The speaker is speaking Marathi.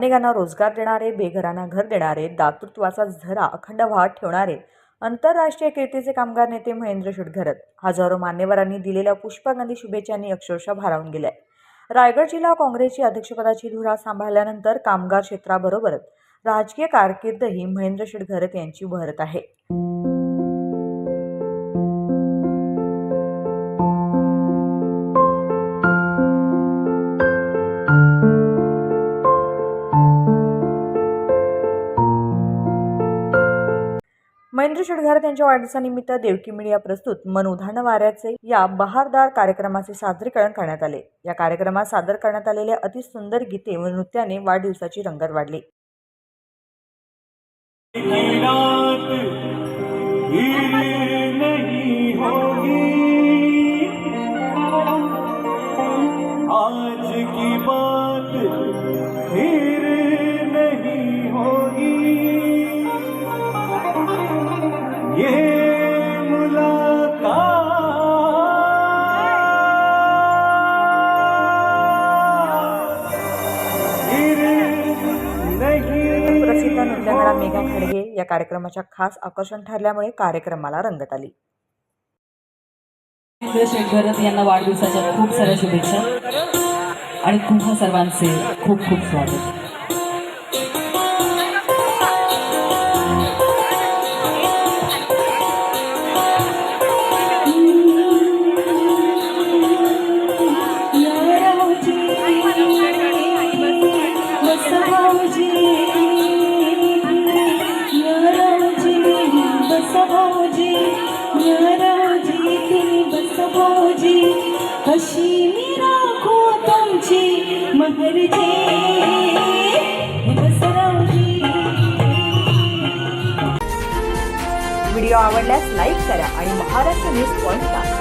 अनेकांना रोजगार देणारे बेघरांना घर देणारे दातृत्वाचा झरा अखंड वाहत ठेवणारे आंतरराष्ट्रीय कीर्तीचे कामगार नेते महेंद्र शिडघरत हजारो मान्यवरांनी दिलेल्या पुष्पगंधी शुभेच्छांनी अक्षरशः भारावून गेल्या. रायगड जिल्हा काँग्रेसची अध्यक्षपदाची धुरा सांभाळल्यानंतर कामगार क्षेत्राबरोबरच राजकीय कारकीर्दही महेंद्र शिटघरत यांची बहरत आहे. महेंद्र शिडघारत यांच्या वाढदिवसानिमित्त देवकी मीडिया प्रस्तुत मन उधाण वाऱ्याचे या बहारदार कार्यक्रमाचे सादरीकरण करण्यात आले. या कार्यक्रमात सादर करण्यात आलेल्या अतिसुंदर गीते व नृत्याने वाढदिवसाची रंगत वाढली. आज की बात गायिका नृत्यांगणा मेघा खडगे या कार्यक्रमाच्या खास आकर्षण ठरल्यामुळे कार्यक्रमाला रंगत आली. महेंद्र यांना वाढदिवसाच्या खूप साऱ्या शुभेच्छा. आणि तुम्हा सर्वांचे खूप खूप स्वागत. अशी मी राखू तुमची महरजे बसरावजी व्हिडिओ आवडल्यास लाईक करा आणि महाराष्ट्र न्यूज पॉईंटला सबस्क्राईब